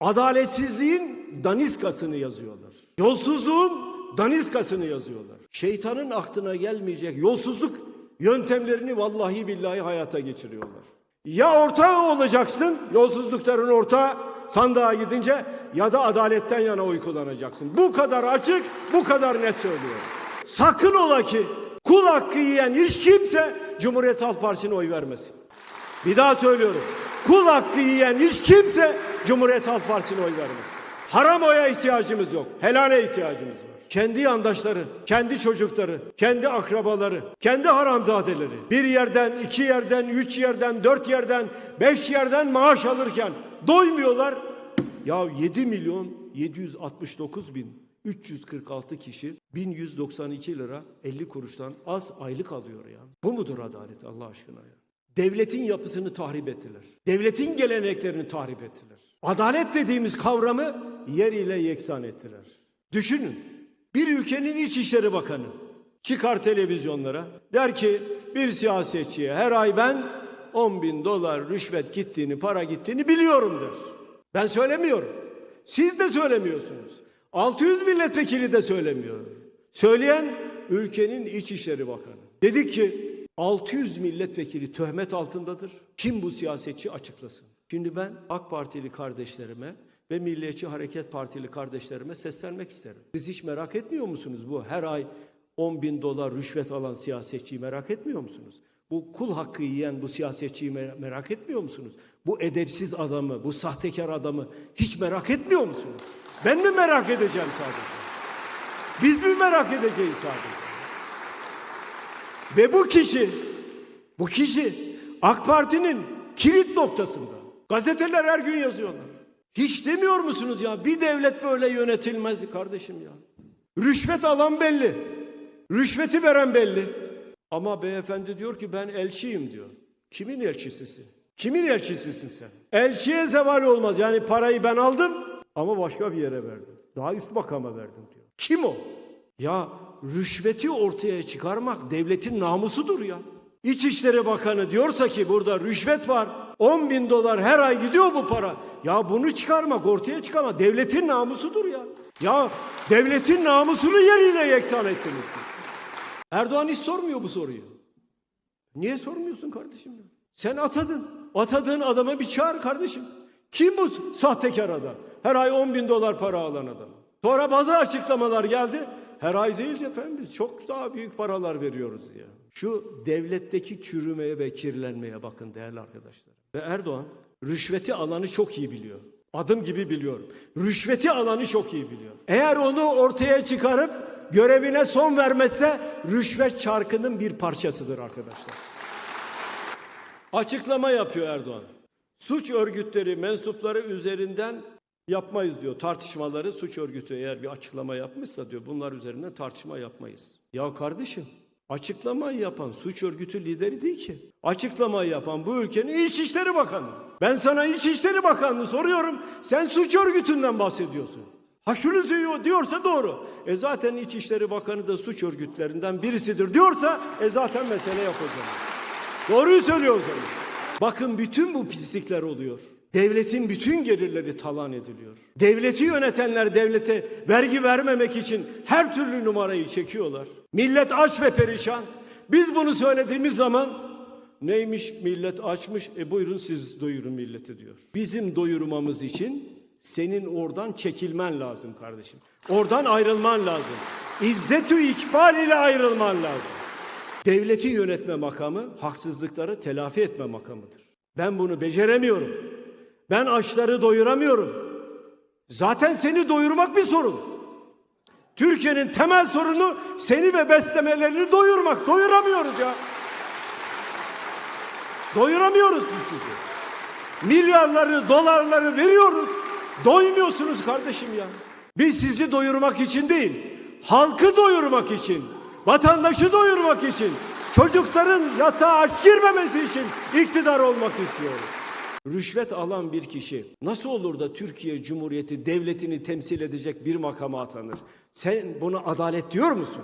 Adaletsizliğin daniskasını yazıyorlar. Yolsuzluğun daniskasını yazıyorlar. Şeytanın aklına gelmeyecek yolsuzluk yöntemlerini vallahi billahi hayata geçiriyorlar. Ya ortağı olacaksın, yolsuzlukların ortağı sandığa gidince ya da adaletten yana oy kullanacaksın. Bu kadar açık, bu kadar net söylüyorum. Sakın ola ki kul hakkı yiyen hiç kimse Cumhuriyet Halk Partisi'ne oy vermesin. Bir daha söylüyorum. Kul hakkı yiyen hiç kimse Cumhuriyet Halk Partisi'ne oy vermez. Haram oya ihtiyacımız yok. Helale ihtiyacımız var. Kendi yandaşları, kendi çocukları, kendi akrabaları, kendi haramzadeleri bir yerden, iki yerden, üç yerden, dört yerden, beş yerden maaş alırken doymuyorlar. Ya 7 milyon 769 bin 346 kişi 1192 lira 50 kuruştan az aylık alıyor ya. Bu mudur adalet Allah aşkına ya? Devletin yapısını tahrip ettiler. Devletin geleneklerini tahrip ettiler. Adalet dediğimiz kavramı yer ile yeksan ettiler. Düşünün. Bir ülkenin İçişleri Bakanı çıkar televizyonlara der ki bir siyasetçiye her ay ben 10 bin dolar rüşvet gittiğini, para gittiğini biliyorum der. Ben söylemiyorum. Siz de söylemiyorsunuz. 600 milletvekili de söylemiyor. Söyleyen ülkenin İçişleri Bakanı. Dedik ki 600 milletvekili töhmet altındadır. Kim bu siyasetçi açıklasın. Şimdi ben AK Partili kardeşlerime ve Milliyetçi Hareket Partili kardeşlerime seslenmek isterim. Siz hiç merak etmiyor musunuz bu her ay 10 bin dolar rüşvet alan siyasetçiyi merak etmiyor musunuz? Bu kul hakkı yiyen bu siyasetçiyi mer- merak etmiyor musunuz? Bu edepsiz adamı, bu sahtekar adamı hiç merak etmiyor musunuz? Ben mi merak edeceğim sadece? Biz mi merak edeceğiz sadece? Ve bu kişi, bu kişi AK Parti'nin kilit noktasında. Gazeteler her gün yazıyorlar. Hiç demiyor musunuz ya bir devlet böyle yönetilmez kardeşim ya. Rüşvet alan belli. Rüşveti veren belli. Ama beyefendi diyor ki ben elçiyim diyor. Kimin elçisisin? Kimin elçisisin sen? Elçiye zeval olmaz. Yani parayı ben aldım ama başka bir yere verdim. Daha üst makama verdim diyor. Kim o? Ya rüşveti ortaya çıkarmak devletin namusudur ya. İçişleri Bakanı diyorsa ki burada rüşvet var. 10 bin dolar her ay gidiyor bu para. Ya bunu çıkarmak, ortaya çıkarmak devletin namusudur ya. Ya devletin namusunu yeriyle yeksan ettiniz siz. Erdoğan hiç sormuyor bu soruyu. Niye sormuyorsun kardeşim? Sen atadın. Atadığın adama bir çağır kardeşim. Kim bu sahtekar adam? Her ay 10 bin dolar para alan adam. Sonra bazı açıklamalar geldi. Her ay değil efendim biz çok daha büyük paralar veriyoruz diye. Şu devletteki çürümeye ve kirlenmeye bakın değerli arkadaşlar. Ve Erdoğan rüşveti alanı çok iyi biliyor. Adım gibi biliyorum. Rüşveti alanı çok iyi biliyor. Eğer onu ortaya çıkarıp görevine son vermezse rüşvet çarkının bir parçasıdır arkadaşlar. Açıklama yapıyor Erdoğan. Suç örgütleri mensupları üzerinden yapmayız diyor. Tartışmaları suç örgütü eğer bir açıklama yapmışsa diyor bunlar üzerinden tartışma yapmayız. Ya kardeşim açıklamayı yapan suç örgütü lideri değil ki. Açıklamayı yapan bu ülkenin İçişleri Bakanı. Ben sana İçişleri Bakanlığı soruyorum. Sen suç örgütünden bahsediyorsun. Ha şunu diyor, diyorsa doğru. E zaten İçişleri Bakanı da suç örgütlerinden birisidir diyorsa e zaten mesele yok o zaman. Doğruyu söylüyor o zaman. Bakın bütün bu pislikler oluyor. Devletin bütün gelirleri talan ediliyor. Devleti yönetenler devlete vergi vermemek için her türlü numarayı çekiyorlar. Millet aç ve perişan. Biz bunu söylediğimiz zaman neymiş millet açmış e buyurun siz doyurun milleti diyor. Bizim doyurmamız için senin oradan çekilmen lazım kardeşim. Oradan ayrılman lazım. İzzetü ikbal ile ayrılman lazım. Devleti yönetme makamı haksızlıkları telafi etme makamıdır. Ben bunu beceremiyorum. Ben açları doyuramıyorum. Zaten seni doyurmak bir sorun. Türkiye'nin temel sorunu seni ve beslemelerini doyurmak. Doyuramıyoruz ya. Doyuramıyoruz biz sizi. Milyarları, dolarları veriyoruz. Doymuyorsunuz kardeşim ya. Biz sizi doyurmak için değil, halkı doyurmak için, vatandaşı doyurmak için, çocukların yatağa aç girmemesi için iktidar olmak istiyoruz. Rüşvet alan bir kişi nasıl olur da Türkiye Cumhuriyeti devletini temsil edecek bir makama atanır? Sen buna adalet diyor musun?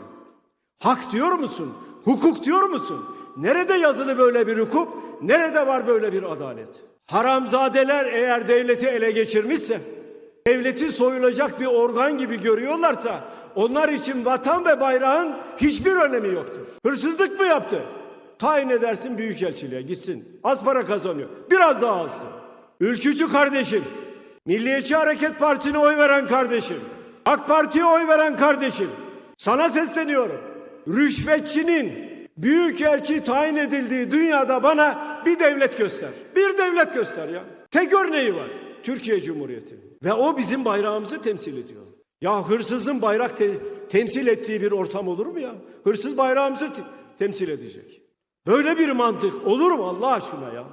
Hak diyor musun? Hukuk diyor musun? Nerede yazılı böyle bir hukuk? Nerede var böyle bir adalet? Haramzadeler eğer devleti ele geçirmişse, devleti soyulacak bir organ gibi görüyorlarsa onlar için vatan ve bayrağın hiçbir önemi yoktur. Hırsızlık mı yaptı? Tayin edersin büyükelçiliğe gitsin. Az para kazanıyor. Biraz daha alsın. Ülkücü kardeşim, Milliyetçi Hareket Partisi'ne oy veren kardeşim, AK Parti'ye oy veren kardeşim, sana sesleniyorum. Rüşvetçinin büyükelçi tayin edildiği dünyada bana bir devlet göster. Bir devlet göster ya. Tek örneği var. Türkiye Cumhuriyeti. Ve o bizim bayrağımızı temsil ediyor. Ya hırsızın bayrak te- temsil ettiği bir ortam olur mu ya? Hırsız bayrağımızı te- temsil edecek. Böyle bir mantık olur mu Allah aşkına ya?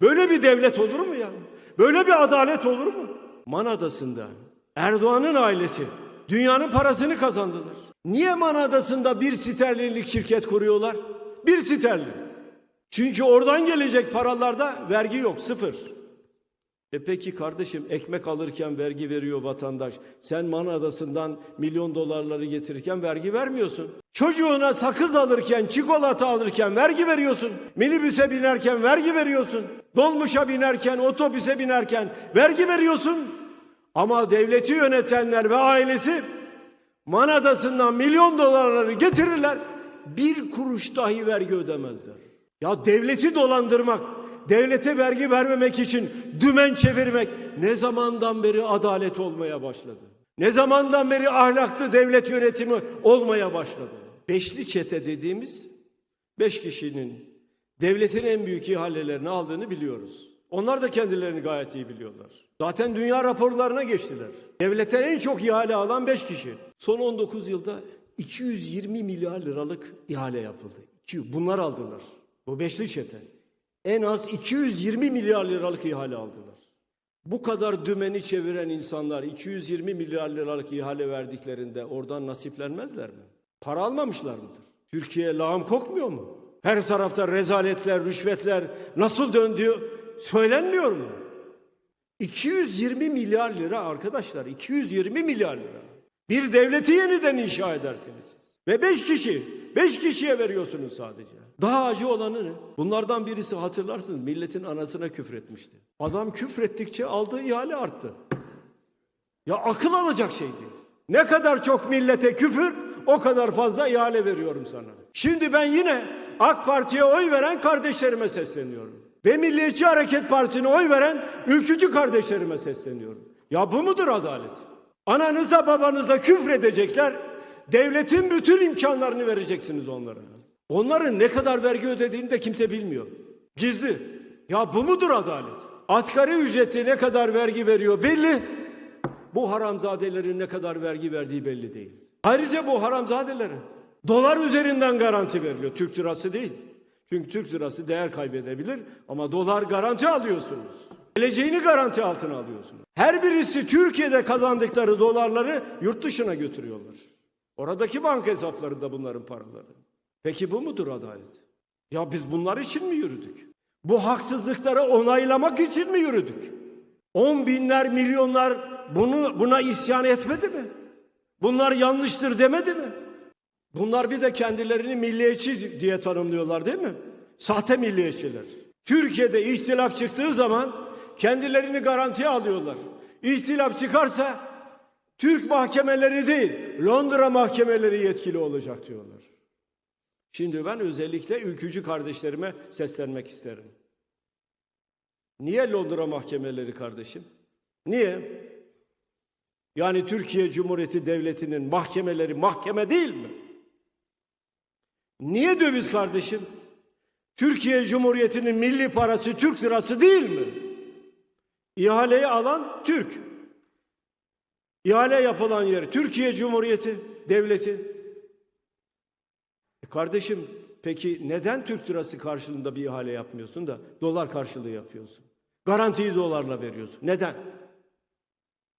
Böyle bir devlet olur mu ya? Böyle bir adalet olur mu? Man Adası'nda Erdoğan'ın ailesi dünyanın parasını kazandılar. Niye Man Adası'nda bir sterlinlik şirket kuruyorlar? Bir sterlin. Çünkü oradan gelecek paralarda vergi yok, sıfır. E peki kardeşim ekmek alırken vergi veriyor vatandaş. Sen Man Adası'ndan milyon dolarları getirirken vergi vermiyorsun. Çocuğuna sakız alırken, çikolata alırken vergi veriyorsun. Minibüse binerken vergi veriyorsun. Dolmuşa binerken, otobüse binerken vergi veriyorsun. Ama devleti yönetenler ve ailesi Man Adası'ndan milyon dolarları getirirler. Bir kuruş dahi vergi ödemezler. Ya devleti dolandırmak, devlete vergi vermemek için dümen çevirmek ne zamandan beri adalet olmaya başladı? Ne zamandan beri ahlaklı devlet yönetimi olmaya başladı? Beşli çete dediğimiz beş kişinin devletin en büyük ihalelerini aldığını biliyoruz. Onlar da kendilerini gayet iyi biliyorlar. Zaten dünya raporlarına geçtiler. Devletten en çok ihale alan 5 kişi. Son 19 yılda 220 milyar liralık ihale yapıldı. Bunlar aldılar. Bu beşli çete. En az 220 milyar liralık ihale aldılar. Bu kadar dümeni çeviren insanlar 220 milyar liralık ihale verdiklerinde oradan nasiplenmezler mi? Para almamışlar mıdır? Türkiye lağım kokmuyor mu? Her tarafta rezaletler, rüşvetler nasıl döndüğü söylenmiyor mu? 220 milyar lira arkadaşlar, 220 milyar lira. Bir devleti yeniden inşa edersiniz. Ve beş kişi, beş kişiye veriyorsunuz sadece. Daha acı olanı ne? Bunlardan birisi hatırlarsınız milletin anasına küfretmişti. Adam küfrettikçe aldığı ihale arttı. Ya akıl alacak şey değil. Ne kadar çok millete küfür o kadar fazla ihale veriyorum sana. Şimdi ben yine AK Parti'ye oy veren kardeşlerime sesleniyorum. Ve Milliyetçi Hareket Partisi'ne oy veren ülkücü kardeşlerime sesleniyorum. Ya bu mudur adalet? Ananıza babanıza küfredecekler. Devletin bütün imkanlarını vereceksiniz onlara. Onların ne kadar vergi ödediğini de kimse bilmiyor. Gizli. Ya bu mudur adalet? Asgari ücreti ne kadar vergi veriyor belli. Bu haramzadelerin ne kadar vergi verdiği belli değil. Ayrıca bu haramzadelerin dolar üzerinden garanti veriliyor. Türk lirası değil. Çünkü Türk lirası değer kaybedebilir ama dolar garanti alıyorsunuz. Geleceğini garanti altına alıyorsunuz. Her birisi Türkiye'de kazandıkları dolarları yurt dışına götürüyorlar. Oradaki banka hesaplarında bunların paraları. Peki bu mudur adalet? Ya biz bunlar için mi yürüdük? Bu haksızlıkları onaylamak için mi yürüdük? On binler, milyonlar bunu buna isyan etmedi mi? Bunlar yanlıştır demedi mi? Bunlar bir de kendilerini milliyetçi diye tanımlıyorlar değil mi? Sahte milliyetçiler. Türkiye'de ihtilaf çıktığı zaman kendilerini garantiye alıyorlar. İhtilaf çıkarsa Türk mahkemeleri değil, Londra mahkemeleri yetkili olacak diyorlar. Şimdi ben özellikle ülkücü kardeşlerime seslenmek isterim. Niye Londra mahkemeleri kardeşim? Niye? Yani Türkiye Cumhuriyeti Devleti'nin mahkemeleri mahkeme değil mi? Niye döviz kardeşim? Türkiye Cumhuriyeti'nin milli parası Türk lirası değil mi? İhaleyi alan Türk. İhale yapılan yer Türkiye Cumhuriyeti Devleti. E kardeşim peki neden Türk lirası karşılığında bir ihale yapmıyorsun da dolar karşılığı yapıyorsun? Garantiyi dolarla veriyorsun. Neden?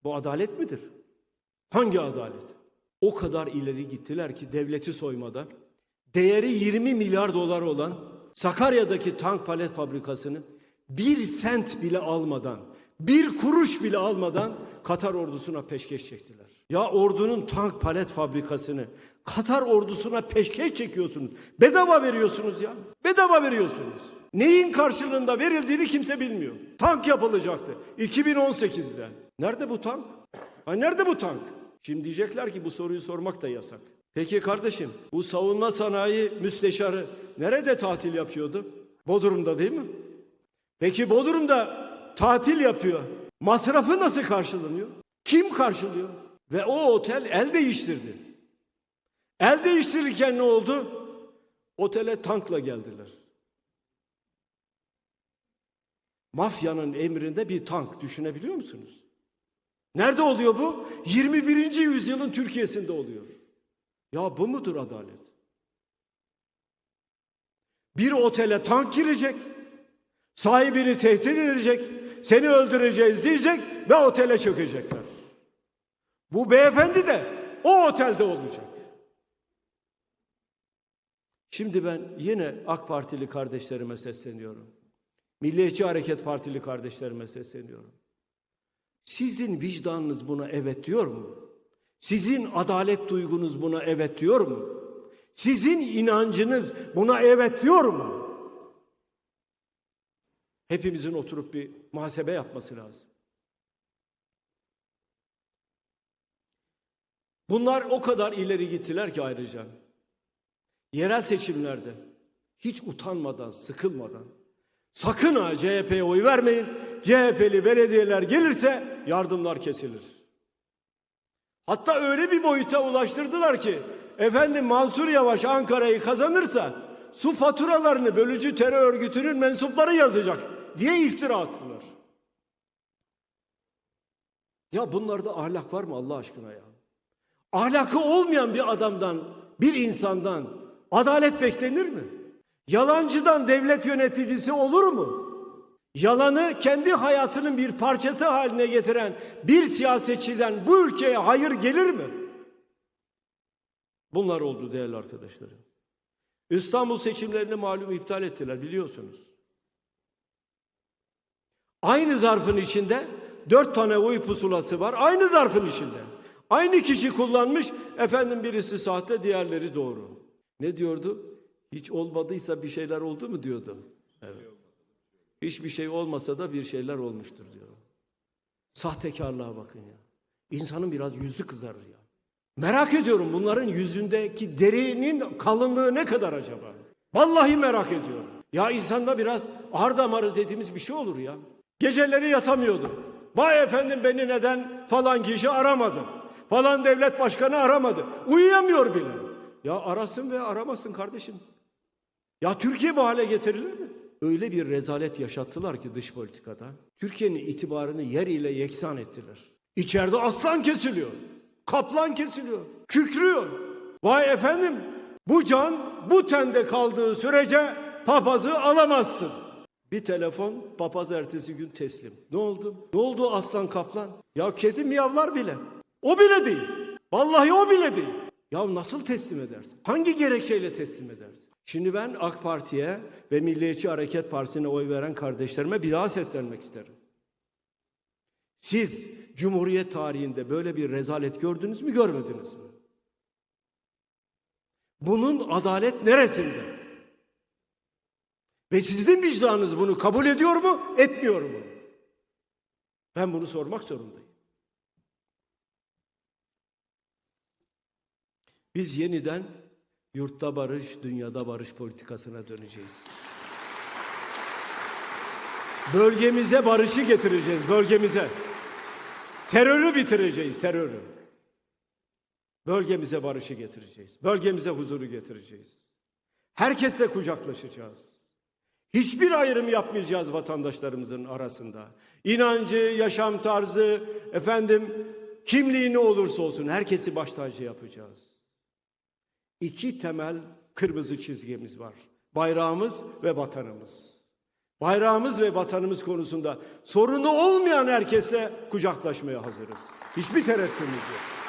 Bu adalet midir? Hangi adalet? O kadar ileri gittiler ki devleti soymadan değeri 20 milyar dolar olan Sakarya'daki tank palet fabrikasını bir sent bile almadan, bir kuruş bile almadan Katar ordusuna peşkeş çektiler. Ya ordunun tank palet fabrikasını Katar ordusuna peşkeş çekiyorsunuz. Bedava veriyorsunuz ya. Bedava veriyorsunuz. Neyin karşılığında verildiğini kimse bilmiyor. Tank yapılacaktı 2018'de. Nerede bu tank? Ha nerede bu tank? Şimdi diyecekler ki bu soruyu sormak da yasak. Peki kardeşim bu savunma sanayi müsteşarı nerede tatil yapıyordu? Bodrum'da değil mi? Peki Bodrum'da tatil yapıyor. Masrafı nasıl karşılanıyor? Kim karşılıyor? Ve o otel el değiştirdi. El değiştirirken ne oldu? Otele tankla geldiler. Mafyanın emrinde bir tank düşünebiliyor musunuz? Nerede oluyor bu? 21. yüzyılın Türkiye'sinde oluyor. Ya bu mudur adalet? Bir otele tank girecek, sahibini tehdit edecek, seni öldüreceğiz diyecek ve otele çökecekler. Bu beyefendi de o otelde olacak. Şimdi ben yine AK Partili kardeşlerime sesleniyorum. Milliyetçi Hareket Partili kardeşlerime sesleniyorum. Sizin vicdanınız buna evet diyor mu? Sizin adalet duygunuz buna evet diyor mu? Sizin inancınız buna evet diyor mu? Hepimizin oturup bir muhasebe yapması lazım. Bunlar o kadar ileri gittiler ki ayrıca. Yerel seçimlerde hiç utanmadan, sıkılmadan sakın ha CHP'ye oy vermeyin. CHP'li belediyeler gelirse yardımlar kesilir. Hatta öyle bir boyuta ulaştırdılar ki efendim Mansur Yavaş Ankara'yı kazanırsa su faturalarını bölücü terör örgütünün mensupları yazacak diye iftira attılar. Ya bunlarda ahlak var mı Allah aşkına ya? Ahlakı olmayan bir adamdan, bir insandan adalet beklenir mi? Yalancıdan devlet yöneticisi olur mu? Yalanı kendi hayatının bir parçası haline getiren bir siyasetçiden bu ülkeye hayır gelir mi? Bunlar oldu değerli arkadaşlarım. İstanbul seçimlerini malum iptal ettiler biliyorsunuz. Aynı zarfın içinde dört tane oy pusulası var. Aynı zarfın içinde. Aynı kişi kullanmış. Efendim birisi sahte diğerleri doğru. Ne diyordu? Hiç olmadıysa bir şeyler oldu mu diyordu. Evet. Hiçbir şey olmasa da bir şeyler olmuştur diyor. Sahtekarlığa bakın ya. İnsanın biraz yüzü kızarır ya. Merak ediyorum bunların yüzündeki derinin kalınlığı ne kadar acaba? Vallahi merak ediyorum. Ya insanda biraz ağır damarı dediğimiz bir şey olur ya. Geceleri yatamıyordu. Vay efendim beni neden falan kişi aramadı. Falan devlet başkanı aramadı. Uyuyamıyor bile. Ya arasın ve aramasın kardeşim. Ya Türkiye bu hale getirilir mi? Öyle bir rezalet yaşattılar ki dış politikada. Türkiye'nin itibarını yer ile yeksan ettiler. İçeride aslan kesiliyor. Kaplan kesiliyor. Kükrüyor. Vay efendim bu can bu tende kaldığı sürece papazı alamazsın. Bir telefon papaz ertesi gün teslim. Ne oldu? Ne oldu aslan kaplan? Ya kedi miyavlar bile. O bile değil. Vallahi o bile değil. Ya nasıl teslim edersin? Hangi gerekçeyle teslim edersin? Şimdi ben AK Parti'ye ve Milliyetçi Hareket Partisi'ne oy veren kardeşlerime bir daha seslenmek isterim. Siz Cumhuriyet tarihinde böyle bir rezalet gördünüz mü görmediniz mi? Bunun adalet neresinde? Ve sizin vicdanınız bunu kabul ediyor mu, etmiyor mu? Ben bunu sormak zorundayım. Biz yeniden yurtta barış, dünyada barış politikasına döneceğiz. Bölgemize barışı getireceğiz, bölgemize. Terörü bitireceğiz, terörü. Bölgemize barışı getireceğiz. Bölgemize huzuru getireceğiz. Herkesle kucaklaşacağız. Hiçbir ayrım yapmayacağız vatandaşlarımızın arasında. İnancı, yaşam tarzı, efendim kimliği ne olursa olsun herkesi baş tacı yapacağız. İki temel kırmızı çizgimiz var. Bayrağımız ve vatanımız. Bayrağımız ve vatanımız konusunda sorunu olmayan herkesle kucaklaşmaya hazırız. Hiçbir tereddütümüz yok.